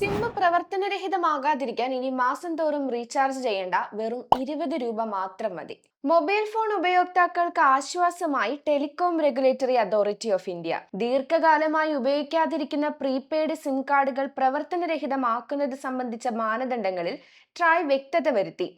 SIM പ്രവർത്തനരഹിതമാകാതിരിക്കാൻ ഇനി മാസം തോറും റീചാർജ് ചെയ്യേണ്ട വെറും ഇരുപത് രൂപ മാത്രം മതി. മൊബൈൽ ഫോൺ ഉപയോക്താക്കൾക്ക് ആശ്വാസമായി telecom regulatory authority of India. ദീർഘകാലമായി ഉപയോഗിക്കാതിരിക്കുന്ന പ്രീപെയ്ഡ് സിം കാർഡുകൾ പ്രവർത്തനരഹിതമാക്കുന്നത് സംബന്ധിച്ച മാനദണ്ഡങ്ങളിൽ ട്രായ് വ്യക്തത വരുത്തി.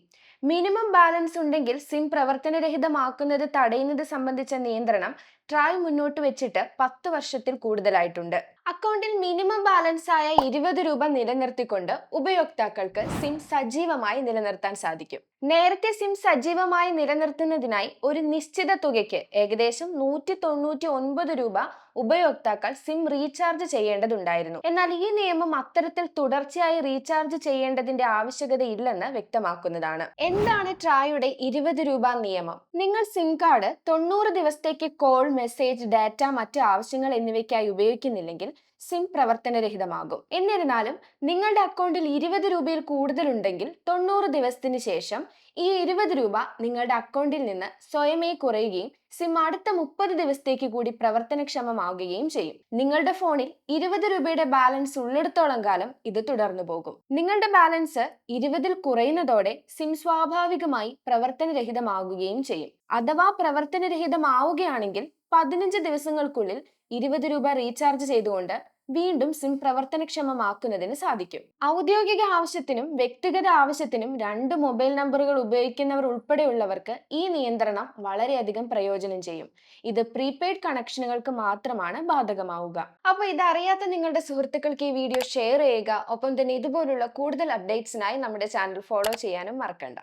മിനിമം ബാലൻസ് ഉണ്ടെങ്കിൽ സിം പ്രവർത്തനരഹിതമാക്കുന്നത് തടയുന്നത് സംബന്ധിച്ച നിയന്ത്രണം ട്രായ് മുന്നോട്ട് വെച്ചിട്ട് പത്ത് വർഷത്തിൽ കൂടുതലായിട്ടുണ്ട്. അക്കൗണ്ടിൽ മിനിമം ബാലൻസ് ആയ ഇരുപത് രൂപ നിലനിർത്തിക്കൊണ്ട് ഉപയോക്താക്കൾക്ക് സിം സജീവമായി നിലനിർത്താൻ സാധിക്കും. നേരത്തെ സിം സജീവമായി നിലനിർത്തുന്നതിനായി ഒരു നിശ്ചിത തുകയ്ക്ക് ഏകദേശം നൂറ്റി തൊണ്ണൂറ്റി ഒൻപത് രൂപ ഉപയോക്താക്കൾ സിം റീചാർജ് ചെയ്യേണ്ടതുണ്ടായിരുന്നു. എന്നാൽ ഈ നിയമം അത്തരത്തിൽ തുടർച്ചയായി റീചാർജ് ചെയ്യേണ്ടതിന്റെ ആവശ്യകതയില്ലെന്ന് വ്യക്തമാക്കുന്നതാണ്. എന്താണ് ട്രായുടെ ഇരുപത് രൂപ നിയമം? നിങ്ങൾ സിം കാർഡ് തൊണ്ണൂറ് ദിവസത്തേക്ക് കോൾ മെസ്സേജ് ഡാറ്റ മറ്റ് ആവശ്യങ്ങൾ എന്നിവയ്ക്കായി ഉപയോഗിക്കുന്നില്ലെങ്കിൽ സിം പ്രവർത്തനരഹിതമാകും. എന്നിരുന്നാലും നിങ്ങളുടെ അക്കൗണ്ടിൽ ഇരുപത് രൂപയിൽ കൂടുതലുണ്ടെങ്കിൽ തൊണ്ണൂറ് ദിവസത്തിന് ശേഷം ഈ ഇരുപത് രൂപ നിങ്ങളുടെ അക്കൗണ്ടിൽ നിന്ന് സ്വയമേ കുറയുകയും സിം അടുത്ത മുപ്പത് ദിവസത്തേക്ക് കൂടി പ്രവർത്തനക്ഷമമാവുകയും ചെയ്യും. നിങ്ങളുടെ ഫോണിൽ ഇരുപത് രൂപയുടെ ബാലൻസ് ഉള്ളിടത്തോളം കാലം ഇത് തുടർന്നു പോകും. നിങ്ങളുടെ ബാലൻസ് ഇരുപതിൽ കുറയുന്നതോടെ സിം സ്വാഭാവികമായി പ്രവർത്തനരഹിതമാകുകയും ചെയ്യും. അഥവാ പ്രവർത്തനരഹിതമാവുകയാണെങ്കിൽ പതിനഞ്ച് ദിവസങ്ങൾക്കുള്ളിൽ ഇരുപത് രൂപ റീചാർജ് ചെയ്തുകൊണ്ട് വീണ്ടും സിം പ്രവർത്തനക്ഷമമാക്കുന്നതിന് സാധിക്കും. ഔദ്യോഗിക ആവശ്യത്തിനും വ്യക്തിഗത ആവശ്യത്തിനും രണ്ട് മൊബൈൽ നമ്പറുകൾ ഉപയോഗിക്കുന്നവർ ഉൾപ്പെടെയുള്ളവർക്ക് ഈ നിയന്ത്രണം വളരെയധികം പ്രയോജനം ചെയ്യും. ഇത് പ്രീപെയ്ഡ് കണക്ഷനുകൾക്ക് മാത്രമാണ് ബാധകമാവുക. അപ്പോൾ ഇതറിയാത്ത നിങ്ങളുടെ സുഹൃത്തുക്കൾക്ക് ഈ വീഡിയോ ഷെയർ ചെയ്യുക. ഒപ്പം തന്നെ ഇതുപോലുള്ള കൂടുതൽ അപ്ഡേറ്റ്സിനായി നമ്മുടെ ചാനൽ ഫോളോ ചെയ്യാനും മറക്കണ്ട.